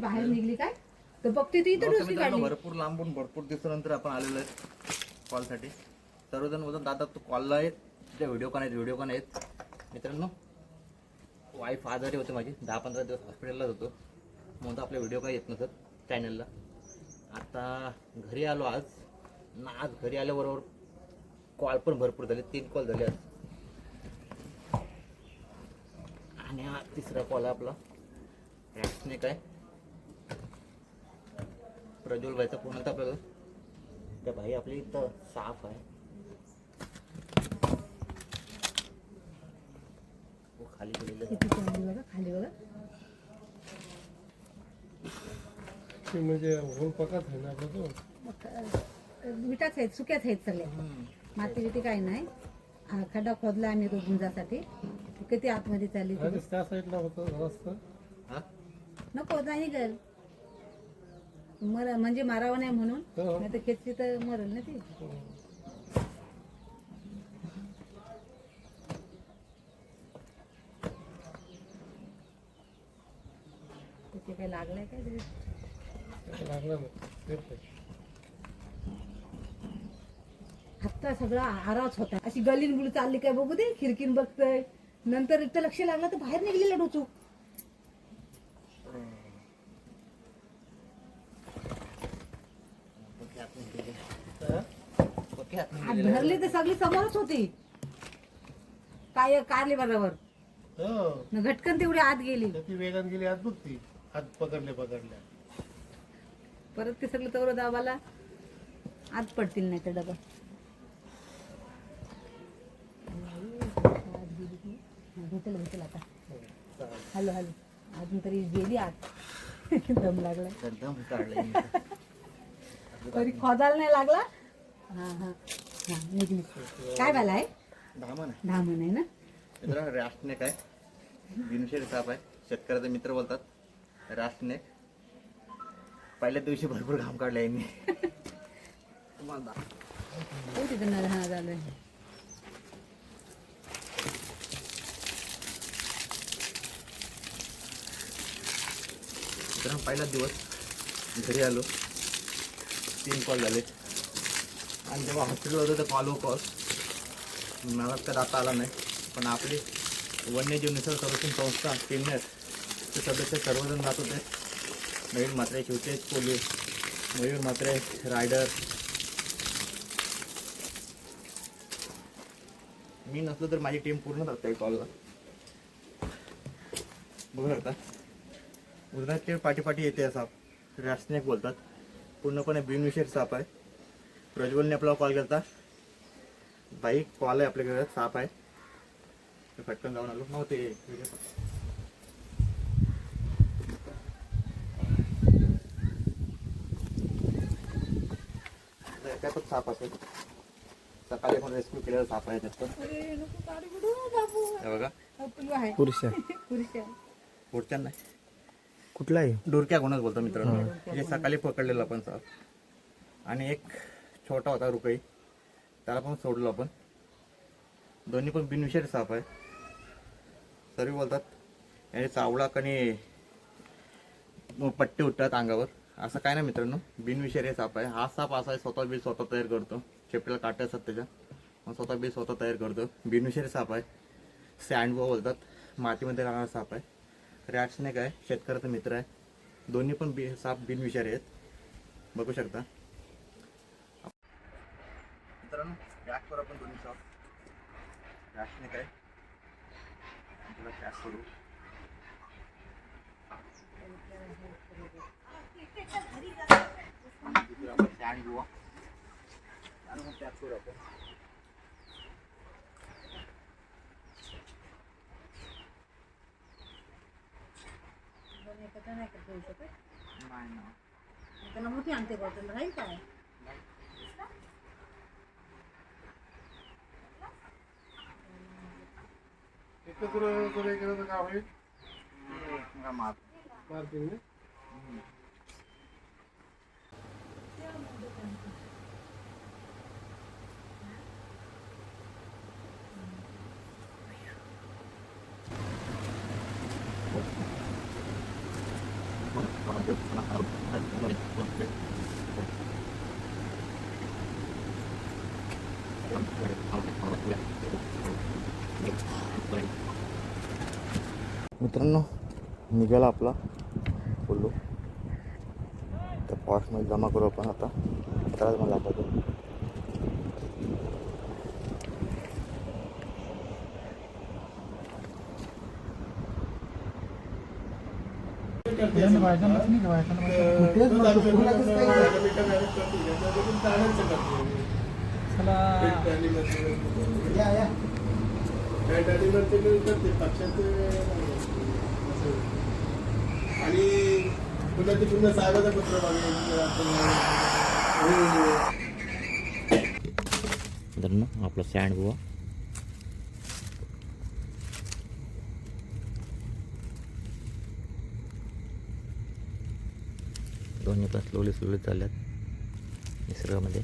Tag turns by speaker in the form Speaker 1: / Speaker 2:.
Speaker 1: बाहेर निघली काय? तर बघते ती इथं डुसकी काढली
Speaker 2: भरपूर लांबून भरपूर दिवसानंतर आपण आलेलो आहे कॉलसाठी सर्वजण बोलतात दादा तू कॉलला आहे तुझ्या व्हिडिओ का नाहीत? व्हिडिओ का नाहीत? मित्रांनो वाईफ आजारी होते माझी. दहा पंधरा दिवस हॉस्पिटललाच होतो. म्हणून आपले व्हिडिओ काय येत नसत चॅनलला आता घरी आलो आज. ना आज घरी आल्याबरोबर कॉल पण भरपूर झाले. तीन कॉल झाले आज. आणि हा तिसरा कॉल आहे आपला. रॅक्सने काय? प्रज्वल व्हायचा पूर्ण तर आपल्याला त्या भाई आपली इथं साफ आहे. हो, खाली
Speaker 1: खाली बघा.
Speaker 3: म्हणजे होल पकाच आहे ना आपला तो
Speaker 1: आहेत सुक्याच आहेत सगळ्या
Speaker 2: हम्म.
Speaker 1: माती बिती काही नाही. हा, खड्डा खोदला आम्ही तो गुंजासाठी किती आतमध्ये चालली.
Speaker 3: त्या साईडला होतं रस्ता.
Speaker 2: हा?
Speaker 1: नको नाही कर मर म्हणजे मारावं नाही म्हणून.
Speaker 3: हो.
Speaker 1: नाही तर खेचली तर मरल ना ती. लागलंय काय
Speaker 3: लागला आहे.
Speaker 1: आत्ता सगळा आराच होता. अशी गलीन गुली चालली काय बघू दे खिडकीन बघतय. नंतर इथं लक्ष लागलं तर बाहेर निघलेला डोचू
Speaker 2: पक्की आतमध्ये गेली.
Speaker 3: हा?
Speaker 2: पक्की आतमध्ये
Speaker 1: हात. धरली तर सगळी समोरच होती. काय कारली बरोबर
Speaker 3: हो.
Speaker 1: न घटकन तेवढी आत गेली.
Speaker 3: तर ती वेगान गेली आत बघ ती हात पकडले पकडल्या.
Speaker 1: परत ते सगळं तवर दाबाला. आत पडतील नाही तर डबा. भेटेल भेटेल आता. Hello hello. अजून तरी गेली आत. दम लागला.
Speaker 2: तर दम काढलाय मी.
Speaker 1: तरी खोदायला नाही लागला. हा हा. हा निघली काय झालं आहे?
Speaker 2: धामण आहे.
Speaker 1: दहा महिने ना?
Speaker 2: मित्रांनो राष्ट्रनेक आहे. बिनशेरी साप आहे. शेतकऱ्याचे मित्र बोलतात राष्ट्रनेक. पहिल्या दिवशी भरपूर घाम काढला यांनी. तुम्हाला दा-
Speaker 1: हो तिथं नर हा झालं
Speaker 2: मित्रांनो पहिलाच दिवस घरी आलो. तीन कॉल झाले. आणि जेव्हा हॉस्पिटल होतं तर कॉल व कॉल मला तर जाता आला नाही. पण आपली वन्यजीव निसर्ग संरक्षण संस्था किन्नर ते सदस्य सर्वजण जात होते. मयूर मात्रे शिवतेज पोलीस मयूर मात्रे रायडर मी नसलो तर माझी टीम पूर्ण जाते कॉलला बघू शकता. उजनाचे पाठीपाठी येते साप रॅस्नेक बोलतात. पूर्णपणे बिनविषयक साप आहे. प्रज्वलने आपल्याला कॉल केला बाई कॉल आहे आपल्याकडे साप आहे. ते पटकन जाऊन आलो. नव्हते काय पण साप असेल. सकाळी पण रेस्क्यू केलेला साप आहे हे बघा.
Speaker 1: आपलं
Speaker 4: पुरुष
Speaker 2: पुढच्या नाही
Speaker 4: कुठला आहे?
Speaker 2: डोरक्या कोणच बोलतो मित्रांनो? म्हणजे सकाळी पकडलेला आपण साप. आणि एक छोटा होता रुकई. त्याला पण सोडलो आपण. दोन्ही पण बिनविषारी साप आहे. सर्व बोलतात याने चावला कणी पट्टे उठतात अंगावर. असं काय नाही मित्रांनो बिनविषारी साप आहे. हा साप असा आहे स्वतः बी स्वतः तयार करतो. शेपटीला काटे असतात त्याच्या. मग स्वतः बी स्वतः तयार करतो. बिनविषारी साप आहे. सँडबो बोलतात मातीमध्ये राहणारा साप आहे. रॅट्स नाही काय शेतकऱ्याचा मित्र आहे. दोन्ही पण बी साप बिनविषारी आहेत. बघू शकता मित्रांनो रॅक करू आपण दोन्ही साप रॅट्सनेक आहे त्याला रॅक करू दुसरं आपण सँड गोवा पॅक करू आपण
Speaker 1: एकत्र नाही करता येऊ शकत
Speaker 2: नाही ना
Speaker 1: त्याला मोठी आणते बॉटल राहील काय
Speaker 3: एकत्र जर हे केलं तर काय होईल
Speaker 2: माप
Speaker 3: मारतील ना
Speaker 2: Thank मित्रांनो निघाला आपला. बोललो. त्या पॉशमध्ये जमा करू आपण आता. त्यालाच मला दाखवतो.
Speaker 5: आणि पुन्हा ते पुन्हा साहेबाचं पत्र
Speaker 2: मित्रांनो आपला सँड बुवा दोन्ही पण स्लोली स्लोली चालल्यात. निसर्गामध्ये.